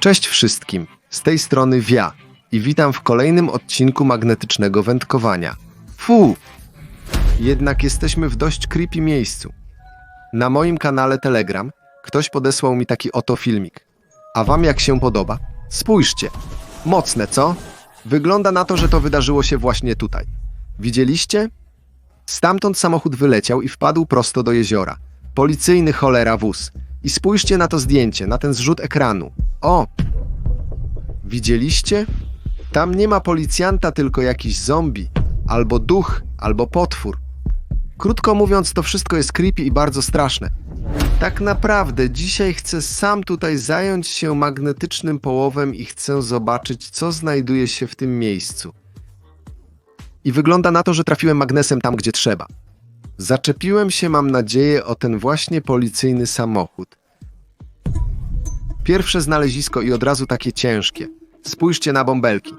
Cześć wszystkim, z tej strony Wia i witam w kolejnym odcinku magnetycznego wędkowania. Fu! Jednak jesteśmy w dość creepy miejscu. Na moim kanale Telegram ktoś podesłał mi taki oto filmik. A wam jak się podoba? Spójrzcie. Mocne, co? Wygląda na to, że to wydarzyło się właśnie tutaj. Widzieliście? Stamtąd samochód wyleciał i wpadł prosto do jeziora. Policyjny cholera wóz. I spójrzcie na to zdjęcie, na ten zrzut ekranu. O! Widzieliście? Tam nie ma policjanta, tylko jakiś zombie, albo duch, albo potwór. Krótko mówiąc, to wszystko jest creepy i bardzo straszne. Tak naprawdę, dzisiaj chcę sam tutaj zająć się magnetycznym połowem i chcę zobaczyć, co znajduje się w tym miejscu. I wygląda na to, że trafiłem magnesem tam, gdzie trzeba. Zaczepiłem się, mam nadzieję, o ten właśnie policyjny samochód. Pierwsze znalezisko i od razu takie ciężkie. Spójrzcie na bąbelki.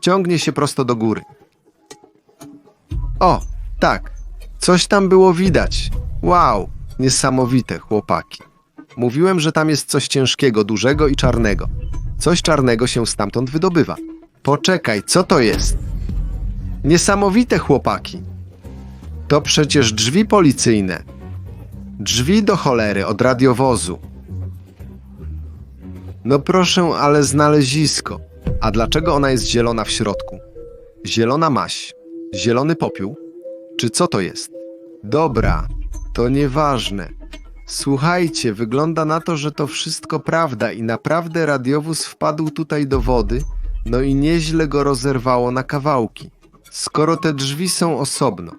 Ciągnie się prosto do góry. O, tak. Coś tam było widać. Wow, niesamowite, chłopaki. Mówiłem, że tam jest coś ciężkiego, dużego i czarnego. Coś czarnego się stamtąd wydobywa. Poczekaj, co to jest? Niesamowite, chłopaki. To przecież drzwi policyjne. Drzwi do cholery od radiowozu. No proszę, ale znalezisko. A dlaczego ona jest zielona w środku? Zielona maś, zielony popiół? Czy co to jest? Dobra, to nieważne. Słuchajcie, wygląda na to, że to wszystko prawda i naprawdę radiowóz wpadł tutaj do wody, no i nieźle go rozerwało na kawałki. Skoro te drzwi są osobno.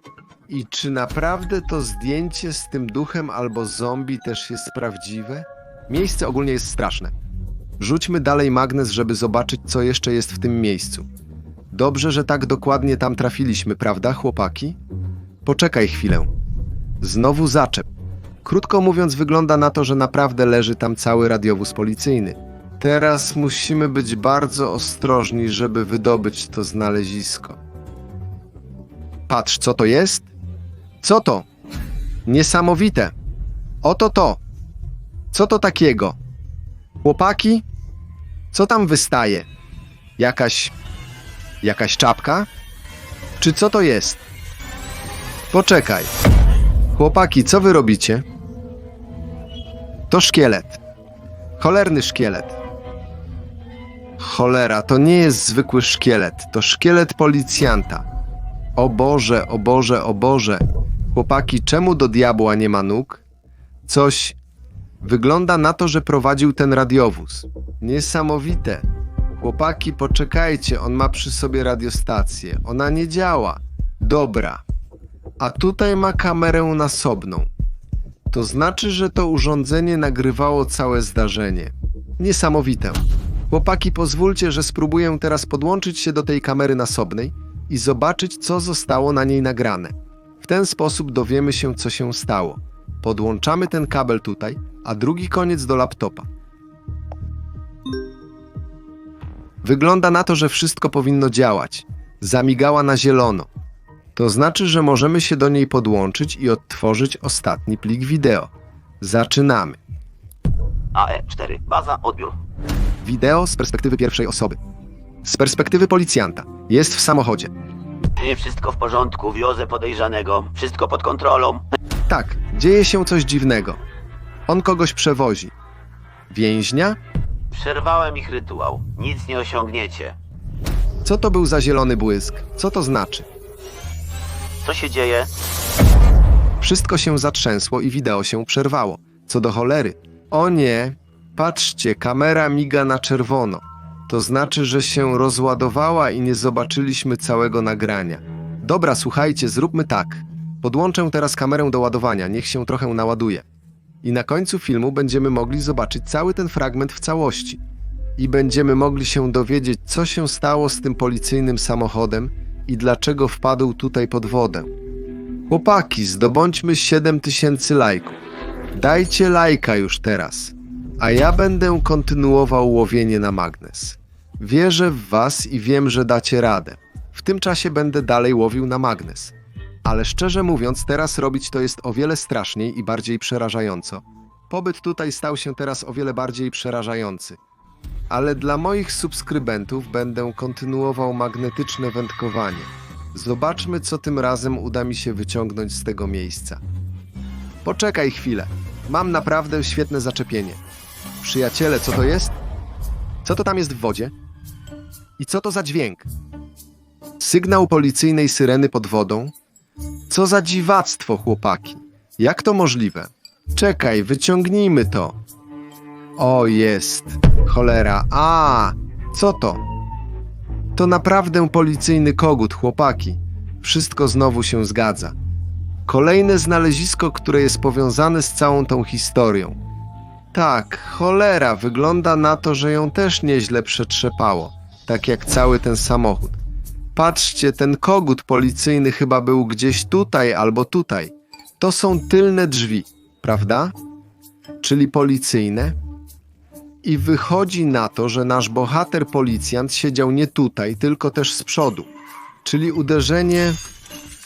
I czy naprawdę to zdjęcie z tym duchem albo zombie też jest prawdziwe? Miejsce ogólnie jest straszne. Rzućmy dalej magnes, żeby zobaczyć, co jeszcze jest w tym miejscu. Dobrze, że tak dokładnie tam trafiliśmy, prawda, chłopaki? Poczekaj chwilę. Znowu zaczep. Krótko mówiąc, wygląda na to, że naprawdę leży tam cały radiowóz policyjny. Teraz musimy być bardzo ostrożni, żeby wydobyć to znalezisko. Patrz, co to jest? Co to? Niesamowite. Oto to. Co to takiego? Chłopaki? Co tam wystaje? Jakaś. jakaś czapka? Czy co to jest? Poczekaj. Chłopaki, co wy robicie? To szkielet. Cholerny szkielet. Cholera, to nie jest zwykły szkielet, to szkielet policjanta. O Boże, o Boże, o Boże. Chłopaki, czemu do diabła nie ma nóg? Coś. Wygląda na to, że prowadził ten radiowóz. Niesamowite. Chłopaki, poczekajcie, on ma przy sobie radiostację. Ona nie działa. Dobra. A tutaj ma kamerę nasobną. To znaczy, że to urządzenie nagrywało całe zdarzenie. Niesamowite. Chłopaki, pozwólcie, że spróbuję teraz podłączyć się do tej kamery nasobnej i zobaczyć, co zostało na niej nagrane. W ten sposób dowiemy się, co się stało. Podłączamy ten kabel tutaj, a drugi koniec do laptopa. Wygląda na to, że wszystko powinno działać. Zamigała na zielono. To znaczy, że możemy się do niej podłączyć i odtworzyć ostatni plik wideo. Zaczynamy. AE4, baza, odbiór. Wideo z perspektywy pierwszej osoby. Z perspektywy policjanta. Jest w samochodzie. Wszystko w porządku, wiozę podejrzanego. Wszystko pod kontrolą. Tak, dzieje się coś dziwnego. On kogoś przewozi. Więźnia? Przerwałem ich rytuał. Nic nie osiągniecie. Co to był za zielony błysk? Co to znaczy? Co się dzieje? Wszystko się zatrzęsło i wideo się przerwało. Co do cholery. O nie! Patrzcie, kamera miga na czerwono. To znaczy, że się rozładowała i nie zobaczyliśmy całego nagrania. Dobra, słuchajcie, zróbmy tak. Podłączę teraz kamerę do ładowania, niech się trochę naładuje. I na końcu filmu będziemy mogli zobaczyć cały ten fragment w całości. I będziemy mogli się dowiedzieć, co się stało z tym policyjnym samochodem i dlaczego wpadł tutaj pod wodę. Chłopaki, zdobądźmy 7000 lajków. Dajcie lajka już teraz, a ja będę kontynuował łowienie na magnes. Wierzę w was i wiem, że dacie radę. W tym czasie będę dalej łowił na magnes. Ale szczerze mówiąc, teraz robić to jest o wiele straszniej i bardziej przerażająco. Pobyt tutaj stał się teraz o wiele bardziej przerażający. ale dla moich subskrybentów będę kontynuował magnetyczne wędkowanie. Zobaczmy, co tym razem uda mi się wyciągnąć z tego miejsca. Poczekaj chwilę. Mam naprawdę świetne zaczepienie. Przyjaciele, co to jest? Co to tam jest w wodzie? I co to za dźwięk? Sygnał policyjnej syreny pod wodą? Co za dziwactwo, chłopaki. Jak to możliwe? Czekaj, wyciągnijmy to. O, jest. Cholera. A, co to? To naprawdę policyjny kogut, chłopaki. Wszystko znowu się zgadza. Kolejne znalezisko, które jest powiązane z całą tą historią. Tak, cholera, wygląda na to, że ją też nieźle przetrzepało, tak jak cały ten samochód. Patrzcie, ten kogut policyjny chyba był gdzieś tutaj albo tutaj. To są tylne drzwi, prawda? Czyli policyjne? I wychodzi na to, że nasz bohater policjant siedział nie tutaj, tylko też z przodu. Czyli uderzenie.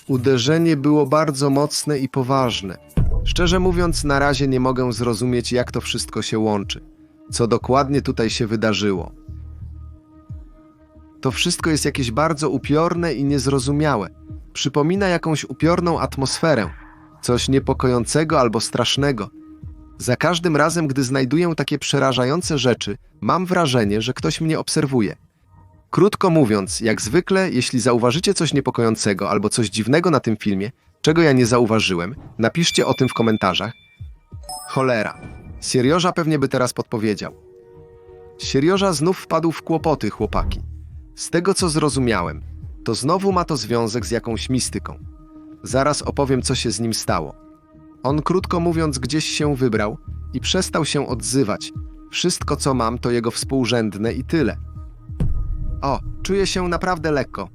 Uderzenie było bardzo mocne i poważne. Szczerze mówiąc, na razie nie mogę zrozumieć, jak to wszystko się łączy. Co dokładnie tutaj się wydarzyło. To wszystko jest jakieś bardzo upiorne i niezrozumiałe. Przypomina jakąś upiorną atmosferę, coś niepokojącego albo strasznego. Za każdym razem, gdy znajduję takie przerażające rzeczy, mam wrażenie, że ktoś mnie obserwuje. Krótko mówiąc, jak zwykle, jeśli zauważycie coś niepokojącego albo coś dziwnego na tym filmie, czego ja nie zauważyłem, napiszcie o tym w komentarzach. Cholera. Sierioża pewnie by teraz podpowiedział. Sierioża znów wpadł w kłopoty, chłopaki. Z tego co zrozumiałem, to znowu ma to związek z jakąś mistyką. Zaraz opowiem, co się z nim stało. On, krótko mówiąc, gdzieś się wybrał i przestał się odzywać. Wszystko, co mam, to jego współrzędne i tyle. O, czuję się naprawdę lekko.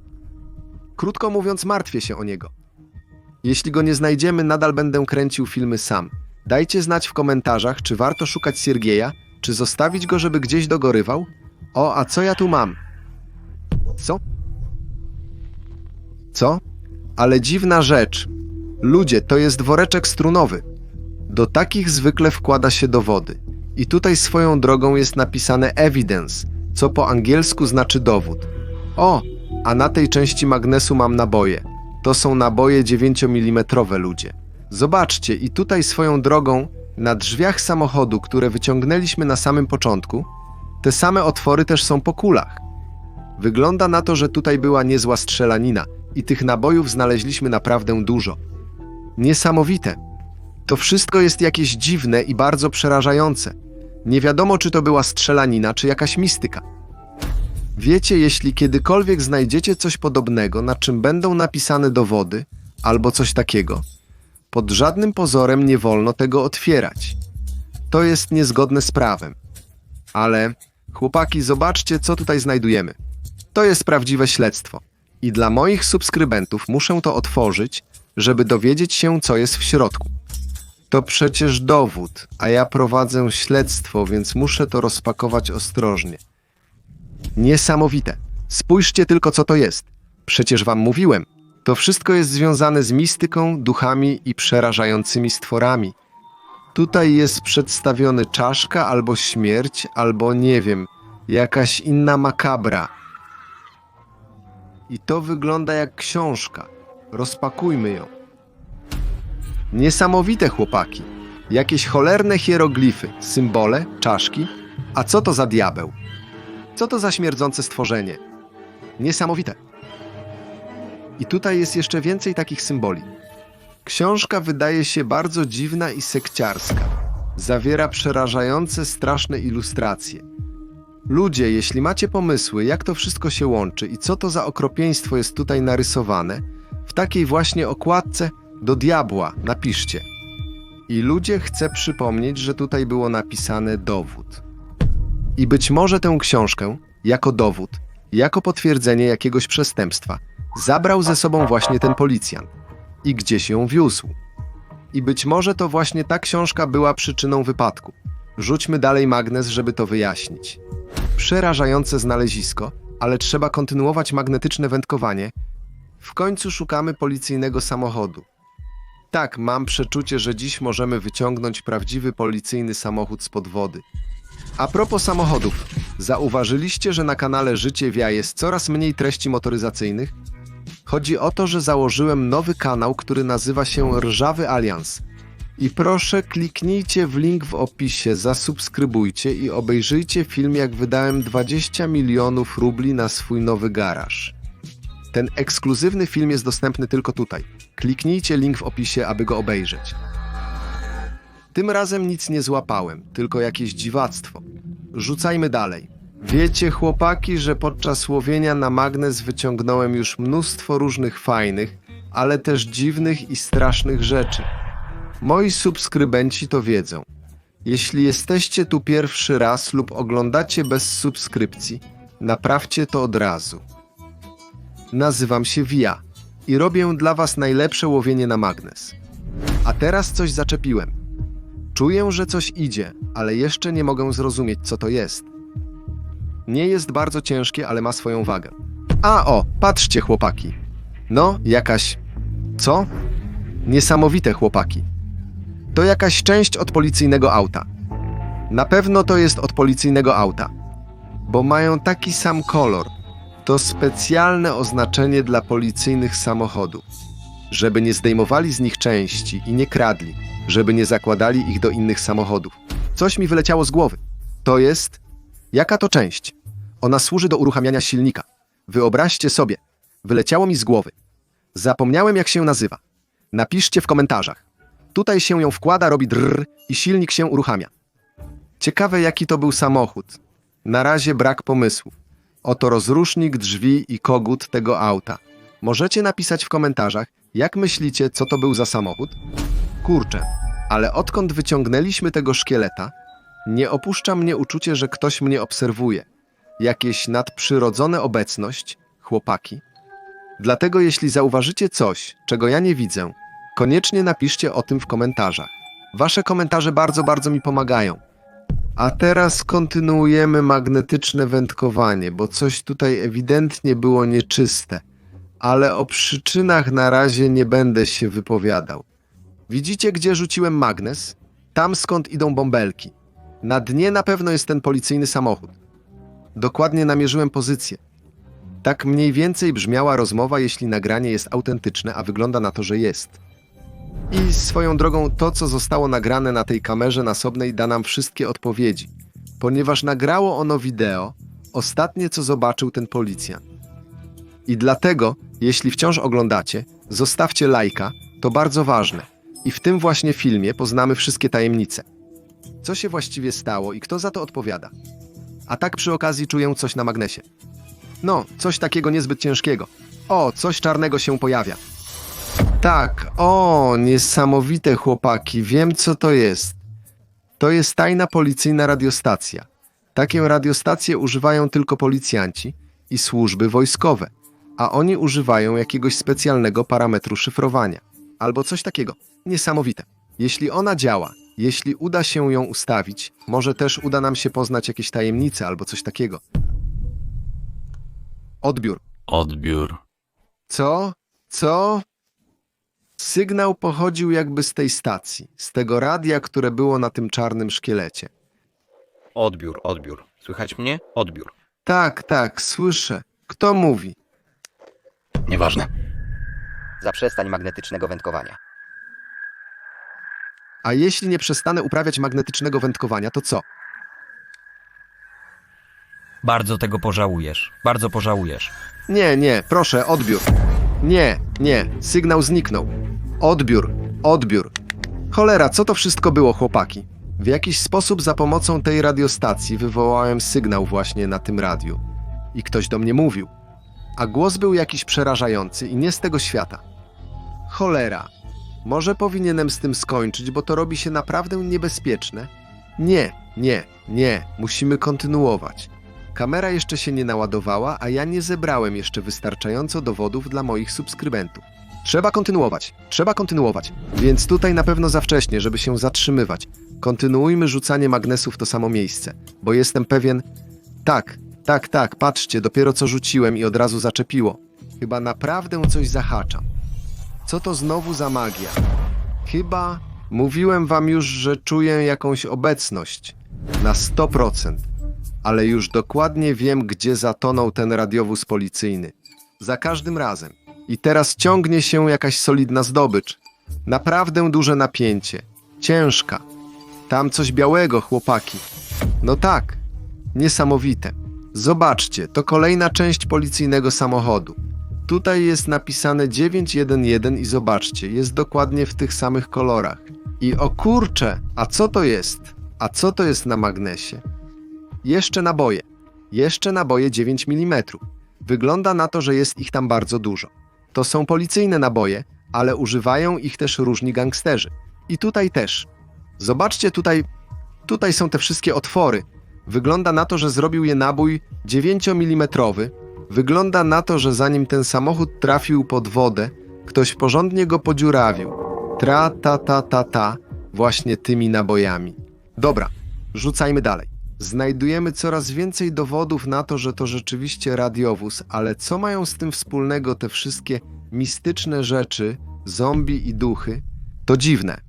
Krótko mówiąc, martwię się o niego. Jeśli go nie znajdziemy, nadal będę kręcił filmy sam. Dajcie znać w komentarzach, czy warto szukać Siergieja, czy zostawić go, żeby gdzieś dogorywał? O, a co ja tu mam? Co? Co? Ale dziwna rzecz. Ludzie, to jest woreczek strunowy. Do takich zwykle wkłada się dowody. I tutaj swoją drogą jest napisane evidence, co po angielsku znaczy dowód. O, a na tej części magnesu mam naboje. To są naboje 9 mm ludzie. Zobaczcie, i tutaj swoją drogą, na drzwiach samochodu, które wyciągnęliśmy na samym początku, te same otwory też są po kulach. Wygląda na to, że tutaj była niezła strzelanina i tych nabojów znaleźliśmy naprawdę dużo. Niesamowite. To wszystko jest jakieś dziwne i bardzo przerażające. Nie wiadomo, czy to była strzelanina, czy jakaś mistyka. Wiecie, jeśli kiedykolwiek znajdziecie coś podobnego, na czym będą napisane dowody, albo coś takiego, pod żadnym pozorem nie wolno tego otwierać. To jest niezgodne z prawem. Ale, chłopaki, zobaczcie, co tutaj znajdujemy. To jest prawdziwe śledztwo. I dla moich subskrybentów muszę to otworzyć, żeby dowiedzieć się, co jest w środku. To przecież dowód, a ja prowadzę śledztwo, więc muszę to rozpakować ostrożnie. Niesamowite. Spójrzcie tylko, co to jest. Przecież wam mówiłem. To wszystko jest związane z mistyką, duchami i przerażającymi stworami. Tutaj jest przedstawiony czaszka albo śmierć, albo nie wiem, jakaś inna makabra. I to wygląda jak książka. Rozpakujmy ją. Niesamowite chłopaki. Jakieś cholerne hieroglify, symbole, czaszki. A co to za diabeł? Co to za śmierdzące stworzenie? Niesamowite. I tutaj jest jeszcze więcej takich symboli. Książka wydaje się bardzo dziwna i sekciarska. Zawiera przerażające, straszne ilustracje. Ludzie, jeśli macie pomysły, jak to wszystko się łączy i co to za okropieństwo jest tutaj narysowane, w takiej właśnie okładce do diabła napiszcie. I ludzie chcę przypomnieć, że tutaj było napisane dowód. I być może tę książkę, jako dowód, jako potwierdzenie jakiegoś przestępstwa, zabrał ze sobą właśnie ten policjant i gdzieś ją wiózł. I być może to właśnie ta książka była przyczyną wypadku. Rzućmy dalej magnes, żeby to wyjaśnić. Przerażające znalezisko, ale trzeba kontynuować magnetyczne wędkowanie. W końcu szukamy policyjnego samochodu. Tak, mam przeczucie, że dziś możemy wyciągnąć prawdziwy policyjny samochód spod wody. A propos samochodów, zauważyliście, że na kanale Życie Wia jest coraz mniej treści motoryzacyjnych? Chodzi o to, że założyłem nowy kanał, który nazywa się Rżawy Alians. I proszę kliknijcie w link w opisie, zasubskrybujcie i obejrzyjcie film jak wydałem 20 milionów rubli na swój nowy garaż. Ten ekskluzywny film jest dostępny tylko tutaj. Kliknijcie link w opisie, aby go obejrzeć. Tym razem nic nie złapałem, tylko jakieś dziwactwo. Rzucajmy dalej. Wiecie, chłopaki, że podczas łowienia na magnes wyciągnąłem już mnóstwo różnych fajnych, ale też dziwnych i strasznych rzeczy. Moi subskrybenci to wiedzą. Jeśli jesteście tu pierwszy raz lub oglądacie bez subskrypcji, naprawcie to od razu. Nazywam się Via i robię dla Was najlepsze łowienie na magnes. A teraz coś zaczepiłem. Czuję, że coś idzie, ale jeszcze nie mogę zrozumieć, co to jest. Nie jest bardzo ciężkie, ale ma swoją wagę. A o, patrzcie, chłopaki. No, jakaś. Co? Niesamowite, chłopaki. To jakaś część od policyjnego auta. Na pewno to jest od policyjnego auta, bo mają taki sam kolor. To specjalne oznaczenie dla policyjnych samochodów, żeby nie zdejmowali z nich części i nie kradli, żeby nie zakładali ich do innych samochodów. Coś mi wyleciało z głowy. To jest. Jaka to część? Ona służy do uruchamiania silnika. Wyobraźcie sobie, wyleciało mi z głowy. Zapomniałem, jak się nazywa. Napiszcie w komentarzach. Tutaj się ją wkłada, robi drr i silnik się uruchamia. Ciekawe, jaki to był samochód. Na razie brak pomysłów. Oto rozrusznik, drzwi i kogut tego auta. Możecie napisać w komentarzach, jak myślicie, co to był za samochód? Kurczę, ale odkąd wyciągnęliśmy tego szkieleta, nie opuszcza mnie uczucie, że ktoś mnie obserwuje. Jakieś nadprzyrodzone obecność, chłopaki. Dlatego jeśli zauważycie coś, czego ja nie widzę, koniecznie napiszcie o tym w komentarzach. Wasze komentarze bardzo, bardzo mi pomagają. A teraz kontynuujemy magnetyczne wędkowanie, bo coś tutaj ewidentnie było nieczyste. Ale o przyczynach na razie nie będę się wypowiadał. Widzicie, gdzie rzuciłem magnes? Tam skąd idą bąbelki. Na dnie na pewno jest ten policyjny samochód. Dokładnie namierzyłem pozycję. Tak mniej więcej brzmiała rozmowa, jeśli nagranie jest autentyczne, a wygląda na to, że jest. I swoją drogą to, co zostało nagrane na tej kamerze nasobnej, da nam wszystkie odpowiedzi, ponieważ nagrało ono wideo, ostatnie co zobaczył ten policjant. I dlatego, jeśli wciąż oglądacie, zostawcie lajka, to bardzo ważne. I w tym właśnie filmie poznamy wszystkie tajemnice. Co się właściwie stało i kto za to odpowiada? A tak przy okazji czuję coś na magnesie. No, coś takiego niezbyt ciężkiego. O, coś czarnego się pojawia. Tak, o, niesamowite chłopaki, wiem co to jest. To jest tajna policyjna radiostacja. Takie radiostacje używają tylko policjanci i służby wojskowe, a oni używają jakiegoś specjalnego parametru szyfrowania. Albo coś takiego. Niesamowite. Jeśli ona działa, jeśli uda się ją ustawić, może też uda nam się poznać jakieś tajemnice albo coś takiego. Odbiór. Odbiór. Co? Co? Sygnał pochodził jakby z tej stacji, z tego radia, które było na tym czarnym szkielecie. Odbiór, odbiór. Słychać mnie? Odbiór. Tak, tak, słyszę. Kto mówi? Nieważne. Zaprzestań magnetycznego wędkowania. A jeśli nie przestanę uprawiać magnetycznego wędkowania, to co? Bardzo tego pożałujesz. Bardzo pożałujesz. Nie, nie, proszę, odbiór. Nie, nie, sygnał zniknął. Odbiór, odbiór. Cholera, co to wszystko było, chłopaki? W jakiś sposób za pomocą tej radiostacji wywołałem sygnał właśnie na tym radiu. I ktoś do mnie mówił. A głos był jakiś przerażający i nie z tego świata. Cholera, może powinienem z tym skończyć, bo to robi się naprawdę niebezpieczne? Nie, nie, nie, musimy kontynuować. Kamera jeszcze się nie naładowała, a ja nie zebrałem jeszcze wystarczająco dowodów dla moich subskrybentów. Trzeba kontynuować, trzeba kontynuować. Więc tutaj na pewno za wcześnie, żeby się zatrzymywać. Kontynuujmy rzucanie magnesów w to samo miejsce, bo jestem pewien. Tak, tak, tak, patrzcie, dopiero co rzuciłem i od razu zaczepiło. Chyba naprawdę coś zahaczam. Co to znowu za magia? Chyba mówiłem wam już, że czuję jakąś obecność. Na 100%. Ale już dokładnie wiem, gdzie zatonął ten radiowóz policyjny. Za każdym razem. I teraz ciągnie się jakaś solidna zdobycz. Naprawdę duże napięcie. Ciężka. Tam coś białego, chłopaki. No tak. Niesamowite. Zobaczcie, to kolejna część policyjnego samochodu. Tutaj jest napisane 911 i zobaczcie, jest dokładnie w tych samych kolorach. I o kurcze, a co to jest? A co to jest na magnesie? Jeszcze naboje. Jeszcze naboje 9 mm. Wygląda na to, że jest ich tam bardzo dużo. To są policyjne naboje, ale używają ich też różni gangsterzy. I tutaj też. Zobaczcie tutaj, tutaj są te wszystkie otwory. Wygląda na to, że zrobił je nabój 9 mm. Wygląda na to, że zanim ten samochód trafił pod wodę, ktoś porządnie go podziurawił. Tra ta ta ta ta, właśnie tymi nabojami. Dobra, rzucajmy dalej. Znajdujemy coraz więcej dowodów na to, że to rzeczywiście radiowóz, ale co mają z tym wspólnego te wszystkie mistyczne rzeczy, zombie i duchy? To dziwne.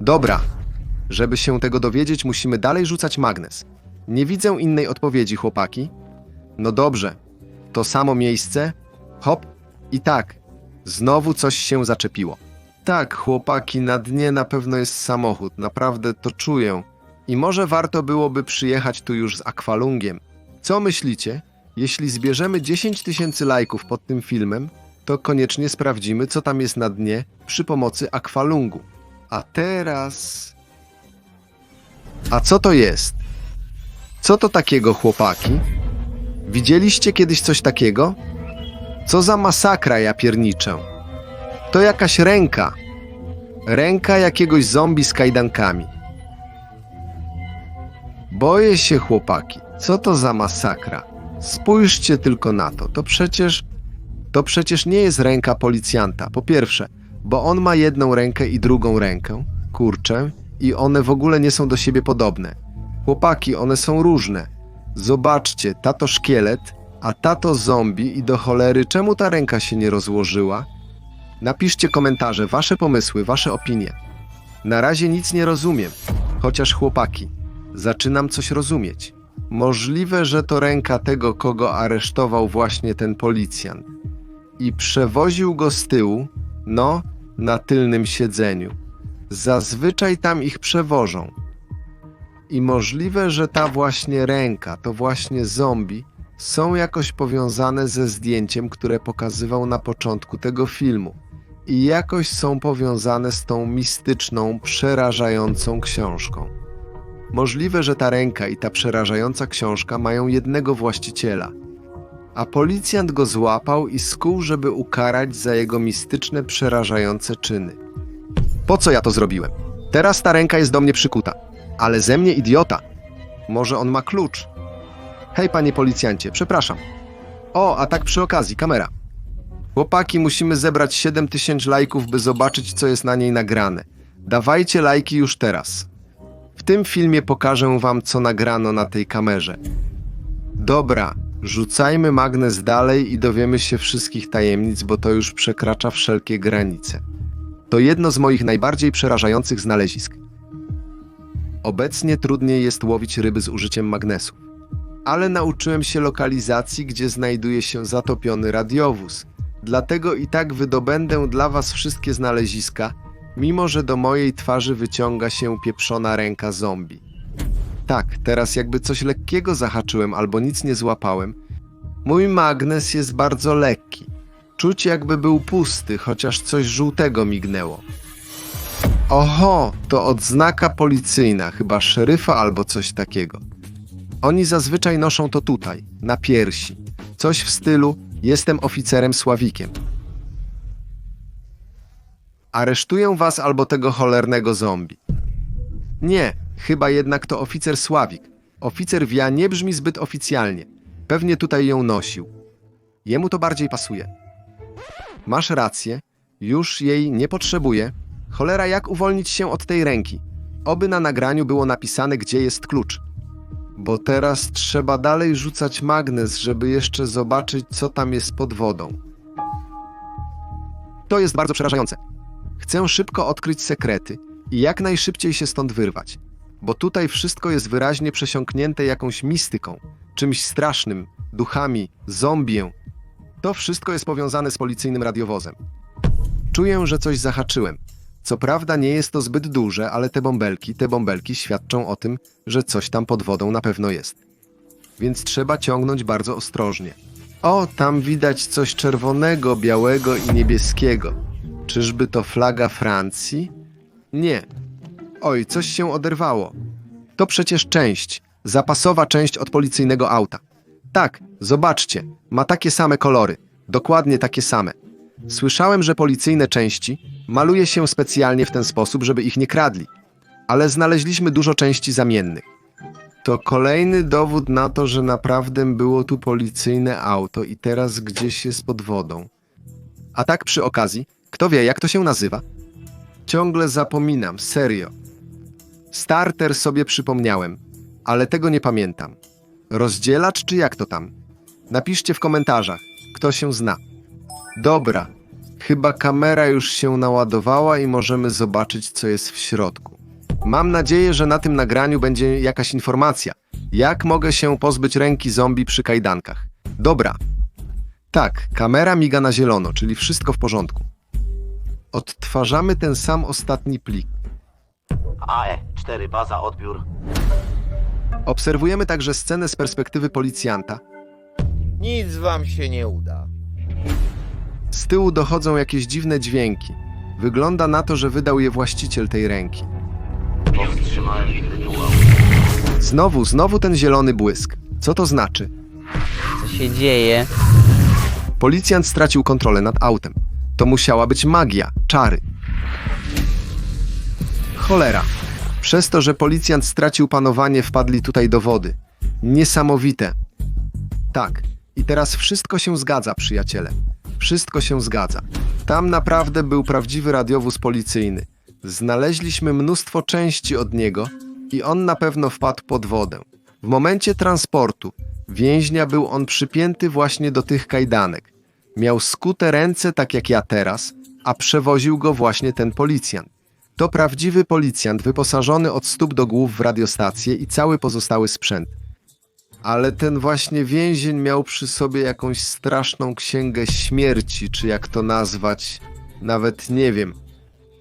Dobra, żeby się tego dowiedzieć, musimy dalej rzucać magnes. Nie widzę innej odpowiedzi, chłopaki. No dobrze, to samo miejsce? Hop, i tak, znowu coś się zaczepiło. Tak, chłopaki, na dnie na pewno jest samochód, naprawdę to czuję. I może warto byłoby przyjechać tu już z akwalungiem. Co myślicie? Jeśli zbierzemy 10 tysięcy lajków pod tym filmem, to koniecznie sprawdzimy, co tam jest na dnie przy pomocy akwalungu. A teraz... A co to jest? Co to takiego, chłopaki? Widzieliście kiedyś coś takiego? Co za masakra, ja pierniczę. To jakaś ręka. Ręka jakiegoś zombie z kajdankami. Boję się, chłopaki. Co to za masakra? Spójrzcie tylko na to. To przecież. To przecież nie jest ręka policjanta. Po pierwsze, bo on ma jedną rękę i drugą rękę. Kurczę. I one w ogóle nie są do siebie podobne. Chłopaki, one są różne. Zobaczcie, tato szkielet, a tato zombie i do cholery, czemu ta ręka się nie rozłożyła? Napiszcie komentarze, wasze pomysły, wasze opinie. Na razie nic nie rozumiem, chociaż chłopaki, zaczynam coś rozumieć. Możliwe, że to ręka tego, kogo aresztował właśnie ten policjant. I przewoził go z tyłu, no, na tylnym siedzeniu. Zazwyczaj tam ich przewożą. I możliwe, że ta właśnie ręka, to właśnie zombie, są jakoś powiązane ze zdjęciem, które pokazywał na początku tego filmu. I jakoś są powiązane z tą mistyczną, przerażającą książką. Możliwe, że ta ręka i ta przerażająca książka mają jednego właściciela. A policjant go złapał i skuł, żeby ukarać za jego mistyczne, przerażające czyny. Po co ja to zrobiłem? Teraz ta ręka jest do mnie przykuta. Ale ze mnie idiota. Może on ma klucz. Hej, panie policjancie, przepraszam. O, a tak przy okazji, kamera. Chłopaki, musimy zebrać 7000 lajków, by zobaczyć, co jest na niej nagrane. Dawajcie lajki już teraz. W tym filmie pokażę wam, co nagrano na tej kamerze. Dobra, rzucajmy magnes dalej i dowiemy się wszystkich tajemnic, bo to już przekracza wszelkie granice. To jedno z moich najbardziej przerażających znalezisk. Obecnie trudniej jest łowić ryby z użyciem magnesu. Ale nauczyłem się lokalizacji, gdzie znajduje się zatopiony radiowóz. Dlatego i tak wydobędę dla was wszystkie znaleziska, mimo że do mojej twarzy wyciąga się pieprzona ręka zombie. Tak, teraz jakby coś lekkiego zahaczyłem albo nic nie złapałem. Mój magnes jest bardzo lekki. Czuć jakby był pusty, chociaż coś żółtego mignęło. Oho, to odznaka policyjna, chyba szeryfa albo coś takiego. Oni zazwyczaj noszą to tutaj, na piersi. Coś w stylu: Jestem oficerem Sławikiem. Aresztuję was albo tego cholernego zombie. Nie, chyba jednak to oficer Sławik. Oficer Wia nie brzmi zbyt oficjalnie. Pewnie tutaj ją nosił. Jemu to bardziej pasuje. Masz rację, już jej nie potrzebuję. Cholera, jak uwolnić się od tej ręki? Oby na nagraniu było napisane, gdzie jest klucz. Bo teraz trzeba dalej rzucać magnes, żeby jeszcze zobaczyć, co tam jest pod wodą. To jest bardzo przerażające. Chcę szybko odkryć sekrety i jak najszybciej się stąd wyrwać. bo tutaj wszystko jest wyraźnie przesiąknięte jakąś mistyką, czymś strasznym, duchami, zombię. To wszystko jest powiązane z policyjnym radiowozem. Czuję, że coś zahaczyłem. Co prawda nie jest to zbyt duże, ale te bąbelki, te bąbelki świadczą o tym, że coś tam pod wodą na pewno jest. Więc trzeba ciągnąć bardzo ostrożnie. O, tam widać coś czerwonego, białego i niebieskiego. Czyżby to flaga Francji? Nie. Oj, coś się oderwało. To przecież część, zapasowa część od policyjnego auta. Tak, zobaczcie, ma takie same kolory, dokładnie takie same. Słyszałem, że policyjne części maluje się specjalnie w ten sposób, żeby ich nie kradli. Ale znaleźliśmy dużo części zamiennych. To kolejny dowód na to, że naprawdę było tu policyjne auto i teraz gdzieś jest pod wodą. A tak przy okazji, kto wie, jak to się nazywa? Ciągle zapominam, serio. Starter sobie przypomniałem, ale tego nie pamiętam. Rozdzielacz czy jak to tam? Napiszcie w komentarzach, kto się zna. Dobra, chyba kamera już się naładowała i możemy zobaczyć, co jest w środku. Mam nadzieję, że na tym nagraniu będzie jakaś informacja. Jak mogę się pozbyć ręki zombie przy kajdankach? Dobra. Tak, kamera miga na zielono, czyli wszystko w porządku. Odtwarzamy ten sam ostatni plik. AE, 4, baza, odbiór. Obserwujemy także scenę z perspektywy policjanta. Nic wam się nie uda. Z tyłu dochodzą jakieś dziwne dźwięki. Wygląda na to, że wydał je właściciel tej ręki. Powstrzymałem. Znowu, znowu ten zielony błysk. Co to znaczy? Co się dzieje? Policjant stracił kontrolę nad autem. To musiała być magia, czary. Cholera. Przez to, że policjant stracił panowanie, wpadli tutaj do wody. Niesamowite. Tak. I teraz wszystko się zgadza, przyjaciele. Wszystko się zgadza. Tam naprawdę był prawdziwy radiowóz policyjny. Znaleźliśmy mnóstwo części od niego i on na pewno wpadł pod wodę. W momencie transportu więźnia był on przypięty właśnie do tych kajdanek. Miał skute ręce, tak jak ja teraz, a przewoził go właśnie ten policjant. To prawdziwy policjant wyposażony od stóp do głów w radiostację i cały pozostały sprzęt. Ale ten właśnie więzień miał przy sobie jakąś straszną księgę śmierci, czy jak to nazwać, nawet nie wiem.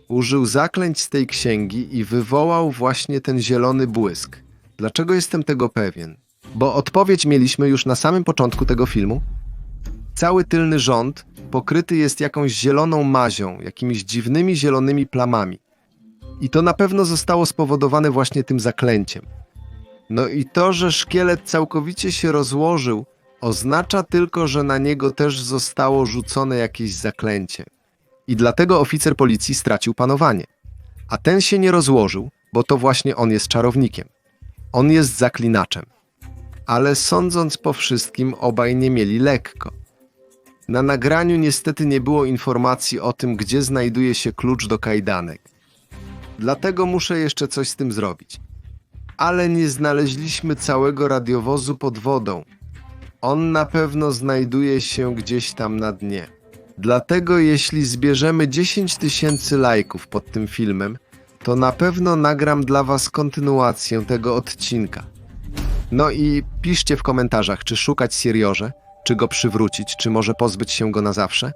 Użył zaklęć z tej księgi i wywołał właśnie ten zielony błysk. Dlaczego jestem tego pewien? Bo odpowiedź mieliśmy już na samym początku tego filmu. Cały tylny rząd pokryty jest jakąś zieloną mazią, jakimiś dziwnymi zielonymi plamami. I to na pewno zostało spowodowane właśnie tym zaklęciem. No i to, że szkielet całkowicie się rozłożył, oznacza tylko, że na niego też zostało rzucone jakieś zaklęcie. I dlatego oficer policji stracił panowanie. A ten się nie rozłożył, bo to właśnie on jest czarownikiem. On jest zaklinaczem. Ale sądząc po wszystkim, obaj nie mieli lekko. Na nagraniu niestety nie było informacji o tym, gdzie znajduje się klucz do kajdanek. Dlatego muszę jeszcze coś z tym zrobić. Ale nie znaleźliśmy całego radiowozu pod wodą. On na pewno znajduje się gdzieś tam na dnie. Dlatego jeśli zbierzemy 10 tysięcy lajków pod tym filmem, to na pewno nagram dla Was kontynuację tego odcinka. No i piszcie w komentarzach, czy szukać Siriorze, czy go przywrócić, czy może pozbyć się go na zawsze.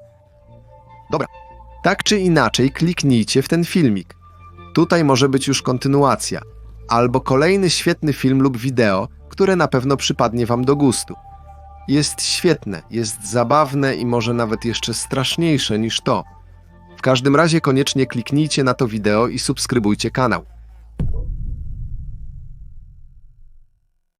Dobra, tak czy inaczej kliknijcie w ten filmik. Tutaj może być już kontynuacja, albo kolejny świetny film lub wideo, które na pewno przypadnie Wam do gustu. Jest świetne, jest zabawne i może nawet jeszcze straszniejsze niż to. W każdym razie koniecznie kliknijcie na to wideo i subskrybujcie kanał.